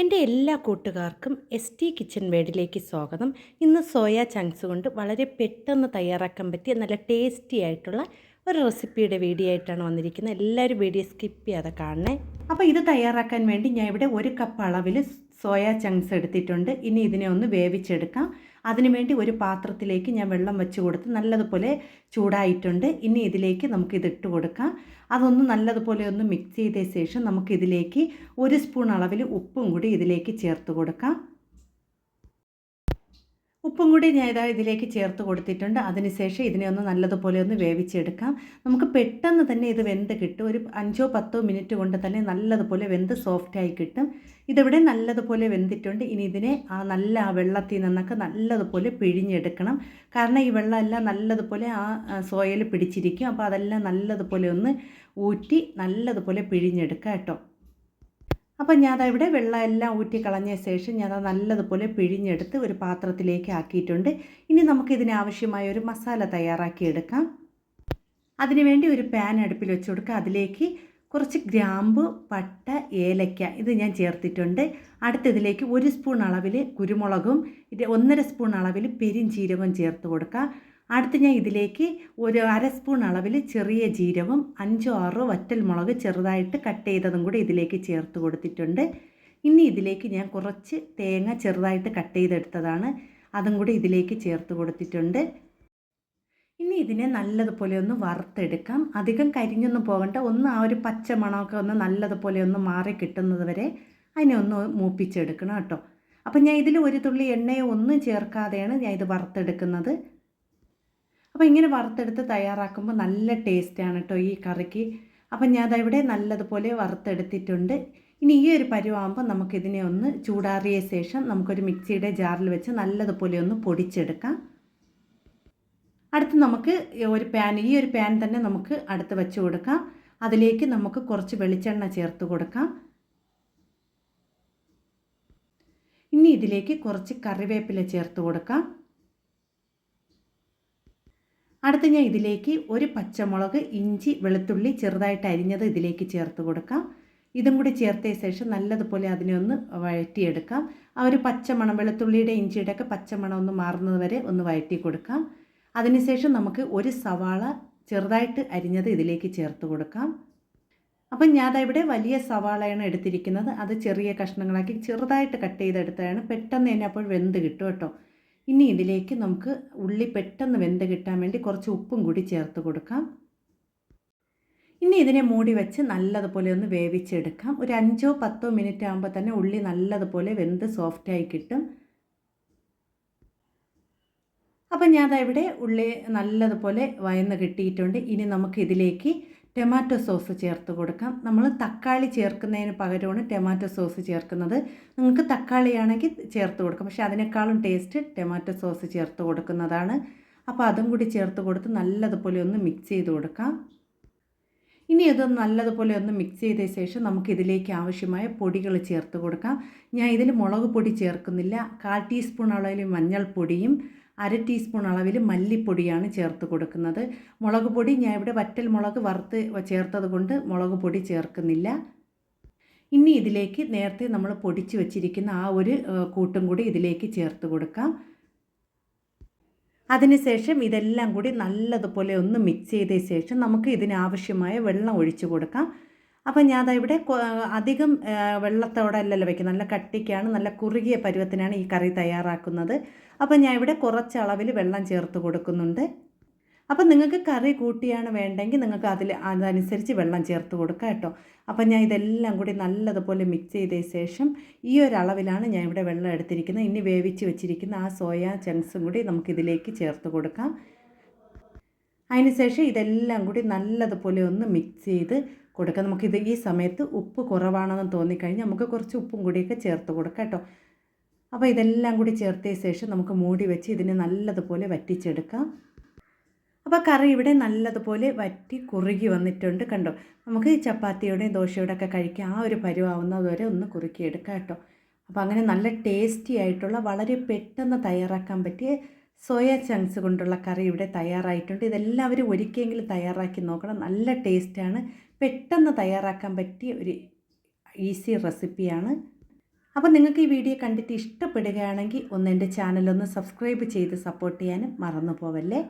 എന്റെ എല്ലാ കൂട്ടുകാർക്കും എസ് ടി കിച്ചൺ വേഡിലേക്ക് സ്വാഗതം. ഇന്ന് സോയ ചങ്ക്സ് കൊണ്ട് വളരെ പെട്ടെന്ന് തയ്യാറാക്കാൻ പറ്റിയ നല്ല ടേസ്റ്റി ആയിട്ടുള്ള ഒരു റെസിപ്പിയുടെ വീഡിയോ ആയിട്ടാണ് വന്നിരിക്കുന്നത്. എല്ലാവരും വീഡിയോ സ്കിപ്പ് ചെയ്യാതെ കാണണേ. അപ്പോൾ ഇത് തയ്യാറാക്കാൻ വേണ്ടി ഞാൻ ഇവിടെ ഒരു കപ്പ് അളവിൽ സോയ ചങ്ക്സ് എടുത്തിട്ടുണ്ട്. ഇനി ഇതിനെ ഒന്ന് വേവിച്ചെടുക്കാം. അതിനുവേണ്ടി ഒരു പാത്രത്തിലേക്ക് ഞാൻ വെള്ളം വെച്ച് കൊടുത്ത് നല്ലതുപോലെ ചൂടായിട്ടുണ്ട്. ഇനി ഇതിലേക്ക് നമുക്ക് ഇതിട്ട് കൊടുക്കാം. അതൊന്ന് നല്ലതുപോലെ ഒന്ന് മിക്സ് ചെയ്ത ശേഷം നമുക്കിതിലേക്ക് ഒരു സ്പൂൺ അളവിൽ ഉപ്പും കൂടി ഇതിലേക്ക് ചേർത്ത് കൊടുക്കാം. ഉപ്പും കൂടി ഞാൻ ഇതാ ഇതിലേക്ക് ചേർത്ത് കൊടുത്തിട്ടുണ്ട്. അതിനുശേഷം ഇതിനെ ഒന്ന് നല്ലതുപോലെ ഒന്ന് വേവിച്ചെടുക്കാം. നമുക്ക് പെട്ടെന്ന് തന്നെ ഇത് വെന്ത് കിട്ടും. ഒരു അഞ്ചോ പത്തോ മിനിറ്റ് കൊണ്ട് തന്നെ നല്ലതുപോലെ വെന്ത് സോഫ്റ്റായി കിട്ടും. ഇതിവിടെ നല്ലതുപോലെ വെന്തിട്ടുണ്ട്. ഇനി ഇതിനെ ആ നല്ല ആ വെള്ളത്തിൽ നിന്നൊക്കെ നല്ലതുപോലെ പിഴിഞ്ഞെടുക്കണം. കാരണം ഈ വെള്ളമെല്ലാം നല്ലതുപോലെ ആ സോയിൽ പിടിച്ചിരിക്കും. അപ്പോൾ അതെല്ലാം നല്ലതുപോലെ ഒന്ന് ഊറ്റി നല്ലതുപോലെ പിഴിഞ്ഞെടുക്കാം കേട്ടോ. അപ്പം ഞാൻ ഇവിടെ വെള്ളം എല്ലാം ഊറ്റി കളഞ്ഞ ശേഷം ഞാൻ നല്ലതുപോലെ പിഴിഞ്ഞെടുത്ത് ഒരു പാത്രത്തിലേക്ക് ആക്കിയിട്ടുണ്ട്. ഇനി നമുക്ക് ഇതിനാവശ്യമായ ഒരു മസാല തയ്യാറാക്കിയെടുക്കാം അതിനുവേണ്ടി ഒരു പാൻ അടുപ്പിൽ വെച്ച് കൊടുക്കുക. അതിലേക്ക് കുറച്ച് ഗ്രാമ്പ് പട്ട ഏലയ്ക്ക ഇത് ഞാൻ ചേർത്തിട്ടുണ്ട്. അടുത്തതിലേക്ക് ഒരു സ്പൂൺ അളവിൽ കുരുമുളകും ഒന്നര സ്പൂൺ അളവിൽ പെരിഞ്ചീരകവും ചേർത്ത് കൊടുക്കുക. അടുത്ത് ഞാൻ ഇതിലേക്ക് ഒരു അര സ്പൂൺ അളവിൽ ചെറിയ ജീരകം അഞ്ചോ ആറോ വറ്റൽ മുളക് ചെറുതായിട്ട് കട്ട് ചെയ്തതും കൂടി ഇതിലേക്ക് ചേർത്ത് കൊടുത്തിട്ടുണ്ട്. ഇനി ഇതിലേക്ക് ഞാൻ കുറച്ച് തേങ്ങ ചെറുതായിട്ട് കട്ട് ചെയ്തെടുത്തതാണ്. അതും കൂടി ഇതിലേക്ക് ചേർത്ത് കൊടുത്തിട്ടുണ്ട്. ഇനി ഇതിനെ നല്ലതുപോലെ ഒന്ന് വറുത്തെടുക്കാം. അധികം കരിഞ്ഞൊന്നും പോകണ്ട. ഒന്ന് ആ ഒരു പച്ച മണമൊക്കെ ഒന്ന് നല്ലതുപോലെ ഒന്ന് മാറി കിട്ടുന്നത് വരെ അതിനെ ഒന്ന് മൂപ്പിച്ചെടുക്കണം കേട്ടോ. അപ്പം ഞാൻ ഇതിൽ ഒരു തുള്ളി എണ്ണയോ ഒന്നും ചേർക്കാതെയാണ് ഞാൻ ഇത് വറുത്തെടുക്കുന്നത്. അപ്പോൾ ഇങ്ങനെ വറുത്തെടുത്ത് തയ്യാറാക്കുമ്പോൾ നല്ല ടേസ്റ്റാണ് കേട്ടോ ഈ കറിക്ക്. അപ്പം ഞാൻ അതവിടെ നല്ലതുപോലെ വറുത്തെടുത്തിട്ടുണ്ട്. ഇനി ഈ ഒരു പരുവാകുമ്പോൾ നമുക്കിതിനെ ഒന്ന് ചൂടാറിയ ശേഷം നമുക്കൊരു മിക്സിയുടെ ജാറിൽ വെച്ച് നല്ലതുപോലെ ഒന്ന് പൊടിച്ചെടുക്കാം. അടുത്ത് നമുക്ക് ഒരു പാൻ ഈ ഒരു പാൻ തന്നെ നമുക്ക് അടുത്ത് വെച്ച് കൊടുക്കാം. അതിലേക്ക് നമുക്ക് കുറച്ച് വെളിച്ചെണ്ണ ചേർത്ത് കൊടുക്കാം. ഇനി ഇതിലേക്ക് കുറച്ച് കറിവേപ്പില ചേർത്ത് കൊടുക്കാം. അടുത്ത് ഞാൻ ഇതിലേക്ക് ഒരു പച്ചമുളക് ഇഞ്ചി വെളുത്തുള്ളി ചെറുതായിട്ട് അരിഞ്ഞത് ഇതിലേക്ക് ചേർത്ത് കൊടുക്കാം. ഇതും കൂടി ചേർത്ത ശേഷം നല്ലതുപോലെ അതിനെ ഒന്ന് വഴറ്റിയെടുക്കാം. ആ ഒരു പച്ചമണം വെളുത്തുള്ളിയുടെ ഇഞ്ചിയുടെ ഒക്കെ പച്ചമണം ഒന്ന് മാറുന്നത് വരെ ഒന്ന് വഴറ്റി കൊടുക്കാം. അതിനുശേഷം നമുക്ക് ഒരു സവാള ചെറുതായിട്ട് അരിഞ്ഞത് ഇതിലേക്ക് ചേർത്ത് കൊടുക്കാം. അപ്പം ഞാൻ ഇവിടെ വലിയ സവാളയാണ് എടുത്തിരിക്കുന്നത്. അത് ചെറിയ കഷ്ണങ്ങളാക്കി ചെറുതായിട്ട് കട്ട് ചെയ്തെടുത്തതാണ്. പെട്ടെന്ന് തന്നെ അപ്പോൾ വെന്ത് കിട്ടും കേട്ടോ. ഇനി ഇതിലേക്ക് നമുക്ക് ഉള്ളി പെട്ടെന്ന് വെന്ത് കിട്ടാൻ വേണ്ടി കുറച്ച് ഉപ്പും കൂടി ചേർത്ത് കൊടുക്കാം. ഇനി ഇതിനെ മൂടി വെച്ച് നല്ലതുപോലെ ഒന്ന് വേവിച്ചെടുക്കാം. ഒരു അഞ്ചോ പത്തോ മിനിറ്റ് ആകുമ്പോൾ തന്നെ ഉള്ളി നല്ലതുപോലെ വെന്ത് സോഫ്റ്റായി കിട്ടും. അപ്പം ഞാൻ ഇവിടെ ഉള്ളി നല്ലതുപോലെ വയന്ന് കിട്ടിയിട്ടുണ്ട്. ഇനി നമുക്ക് ഇതിലേക്ക് ടൊമാറ്റോ സോസ് ചേർത്ത് കൊടുക്കാം. നമ്മൾ തക്കാളി ചേർക്കുന്നതിന് പകരമാണ് ടൊമാറ്റോ സോസ് ചേർക്കുന്നത്. നിങ്ങൾക്ക് തക്കാളിയാണെങ്കിൽ ചേർത്ത് കൊടുക്കാം. പക്ഷേ അതിനേക്കാളും ടേസ്റ്റ് ടൊമാറ്റോ സോസ് ചേർത്ത് കൊടുക്കുന്നതാണ്. അപ്പോൾ അതും കൂടി ചേർത്ത് കൊടുത്ത് നല്ലതുപോലെ ഒന്ന് മിക്സ് ചെയ്ത് കൊടുക്കാം. ഇനി ഇത് നല്ലതുപോലെ ഒന്ന് മിക്സ് ചെയ്ത ശേഷം നമുക്ക് ഇതിലേക്ക് ആവശ്യമായ പൊടികൾ ചേർത്ത് കൊടുക്കാം. ഞാൻ ഇതിൽ മുളക് പൊടി ചേർക്കുന്നില്ല. കാൽ ടീസ്പൂൺ അളവിൽ മഞ്ഞൾപ്പൊടിയും അര ടീസ്പൂൺ അളവിൽ മല്ലിപ്പൊടിയാണ് ചേർത്ത് കൊടുക്കുന്നത്. മുളക് പൊടി ഞാൻ ഇവിടെ വറ്റൽ മുളക് വറുത്ത് ചേർത്തത് കൊണ്ട് മുളക് പൊടി ചേർക്കുന്നില്ല. ഇനി ഇതിലേക്ക് നേരത്തെ നമ്മൾ പൊടിച്ച് വെച്ചിരിക്കുന്ന ആ ഒരു കൂട്ടും കൂടി ഇതിലേക്ക് ചേർത്ത് കൊടുക്കാം. അതിനുശേഷം ഇതെല്ലാം കൂടി നല്ലതുപോലെ ഒന്ന് മിക്സ് ചെയ്ത ശേഷം നമുക്ക് ഇതിനാവശ്യമായ വെള്ളം ഒഴിച്ചു കൊടുക്കാം. അപ്പം ഞാൻ ഇവിടെ അധികം വെള്ളത്തോടെ അല്ലല്ലോ വെക്കുന്നത്. നല്ല കട്ടിക്കാണ് നല്ല കുറുകിയ പരുവത്തിനാണ് ഈ കറി തയ്യാറാക്കുന്നത്. അപ്പം ഞാൻ ഇവിടെ കുറച്ച് അളവിൽ വെള്ളം ചേർത്ത് കൊടുക്കുന്നുണ്ട്. അപ്പം നിങ്ങൾക്ക് കറി കൂട്ടിയാണ് വേണ്ടെങ്കിൽ നിങ്ങൾക്ക് അതിൽ അതനുസരിച്ച് വെള്ളം ചേർത്ത് കൊടുക്കുക കേട്ടോ. അപ്പം ഞാൻ ഇതെല്ലാം കൂടി നല്ലതുപോലെ മിക്സ് ചെയ്ത ശേഷം ഈ ഒരു അളവിലാണ് ഞാൻ ഇവിടെ വെള്ളം എടുത്തിരിക്കുന്നത്. ഇനി വേവിച്ച് വെച്ചിരിക്കുന്ന ആ സോയ ചങ്ക്സും കൂടി നമുക്കിതിലേക്ക് ചേർത്ത് കൊടുക്കാം. അതിനുശേഷം ഇതെല്ലാം കൂടി നല്ലതുപോലെ ഒന്ന് മിക്സ് ചെയ്ത് കൊടുക്കുക നമുക്കിത് ഈ സമയത്ത് ഉപ്പ് കുറവാണെന്ന് തോന്നിക്കഴിഞ്ഞാൽ നമുക്ക് കുറച്ച് ഉപ്പും കൂടിയൊക്കെ ചേർത്ത് കൊടുക്കാം കേട്ടോ. അപ്പോൾ ഇതെല്ലാം കൂടി ചേർത്തിയ ശേഷം നമുക്ക് മൂടി വെച്ച് ഇതിനെ നല്ലതുപോലെ വറ്റിച്ചെടുക്കാം. അപ്പോൾ കറി ഇവിടെ നല്ലതുപോലെ വറ്റി കുറുകി വന്നിട്ടുണ്ട് കണ്ടോ. നമുക്ക് ഈ ചപ്പാത്തിയുടെയും ദോശയുടെ ഒക്കെ കഴിക്കാം ആ ഒരു പരുവാവുന്നതുവരെ ഒന്ന് കുറുക്കിയെടുക്കാം കേട്ടോ. അപ്പോൾ അങ്ങനെ നല്ല ടേസ്റ്റി ആയിട്ടുള്ള വളരെ പെട്ടെന്ന് തയ്യാറാക്കാൻ പറ്റിയ സോയ ചങ്ക്സ് കൊണ്ടുള്ള കറി ഇവിടെ തയ്യാറായിട്ടുണ്ട്. ഇതെല്ലാവരും ഒരിക്കലെങ്കിലും തയ്യാറാക്കി നോക്കണം. നല്ല ടേസ്റ്റാണ്. പെട്ടെന്ന് തയ്യാറാക്കാൻ പറ്റിയ ഒരു ഈസി റെസിപ്പിയാണ്. അപ്പോൾ നിങ്ങൾക്ക് ഈ വീഡിയോ കണ്ടിട്ട് ഇഷ്ടപ്പെടുകയാണെങ്കിൽ ഒന്ന് എന്റെ ചാനലൊന്ന് സബ്സ്ക്രൈബ് ചെയ്ത് സപ്പോർട്ട് ചെയ്യാനും മറന്നു പോവല്ലേ?